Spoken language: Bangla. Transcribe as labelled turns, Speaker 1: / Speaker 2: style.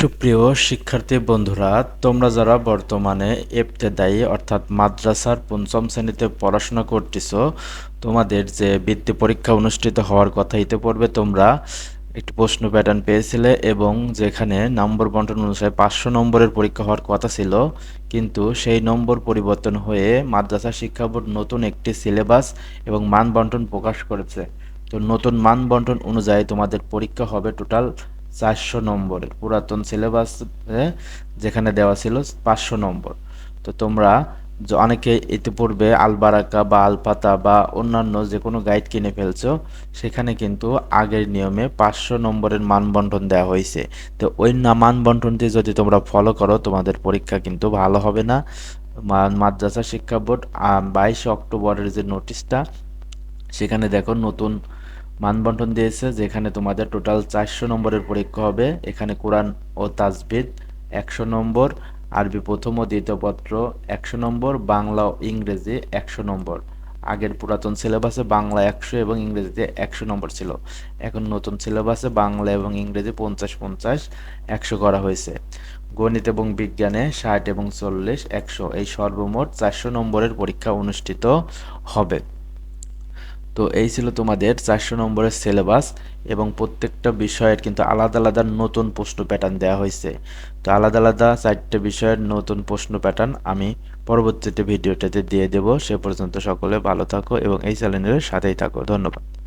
Speaker 1: সুপ্রিয় শিক্ষার্থী বন্ধুরা, তোমরা যারা বর্তমানে ইবতেদায়ী অর্থাৎ মাদ্রাসার পঞ্চম শ্রেণীতে পড়াশোনা করতেছ, তোমাদের যে বৃত্তি পরীক্ষা অনুষ্ঠিত হওয়ার কথা ইতিপূর্বে তোমরা একটি প্রশ্ন প্যাটার্ন পেয়েছিলে এবং যেখানে নম্বর বন্টন অনুসারে পাঁচশো নম্বরের পরীক্ষা হওয়ার কথা ছিল, কিন্তু সেই নম্বর পরিবর্তন হয়ে মাদ্রাসা শিক্ষা বোর্ড নতুন একটি সিলেবাস এবং মান বন্টন প্রকাশ করেছে। তো নতুন মান বন্টন অনুযায়ী তোমাদের পরীক্ষা হবে টোটাল চারশো নম্বরের পুরাতন সিলেবাস যেখানে দেওয়া ছিল পাঁচশো নম্বর। তো তোমরা অনেকে ইতিপূর্বে আলবারাকা বা আলপাতা বা অন্যান্য যে কোনো গাইড কিনে ফেলছো, সেখানে কিন্তু আগের নিয়মে পাঁচশো নম্বরের মানবন্টন দেওয়া হয়েছে। তো ওই না মানবন্টনটি যদি তোমরা ফলো করো, তোমাদের পরীক্ষা কিন্তু ভালো হবে না। মাদ্রাসা শিক্ষা বোর্ড বাইশে অক্টোবরের যে নোটিশটা সেখানে দেখো নতুন মানবন্টন দিয়েছে, যেখানে তোমাদের টোটাল চারশো নম্বরের পরীক্ষা হবে। এখানে কোরআন ও তাজবিদ একশো নম্বর, আরবি প্রথম ও দ্বিতীয় পত্র একশো নম্বর, বাংলা ও ইংরেজি একশো নম্বর। আগের পুরাতন সিলেবাসে বাংলা একশো এবং ইংরেজিতে একশো নম্বর ছিল। এখন নতুন সিলেবাসে বাংলা এবং ইংরেজি পঞ্চাশ পঞ্চাশ একশো করা হয়েছে। গণিত এবং বিজ্ঞানে ষাট এবং চল্লিশ একশো। এই সর্বমোট চারশো নম্বরের পরীক্ষা অনুষ্ঠিত হবে। তো এই ছিল তোমাদের চারশো নম্বরের সিলেবাস এবং প্রত্যেকটা বিষয়ের কিন্তু আলাদা আলাদা নতুন প্রশ্ন প্যাটার্ন দেওয়া হয়েছে। তো আলাদা আলাদা চারটে বিষয়ের নতুন প্রশ্ন প্যাটার্ন আমি পরবর্তীতে ভিডিওটাতে দিয়ে দেব। সে পর্যন্ত সকলে ভালো থাকো এবং এই চ্যানেলের সাথেই থাকো। ধন্যবাদ।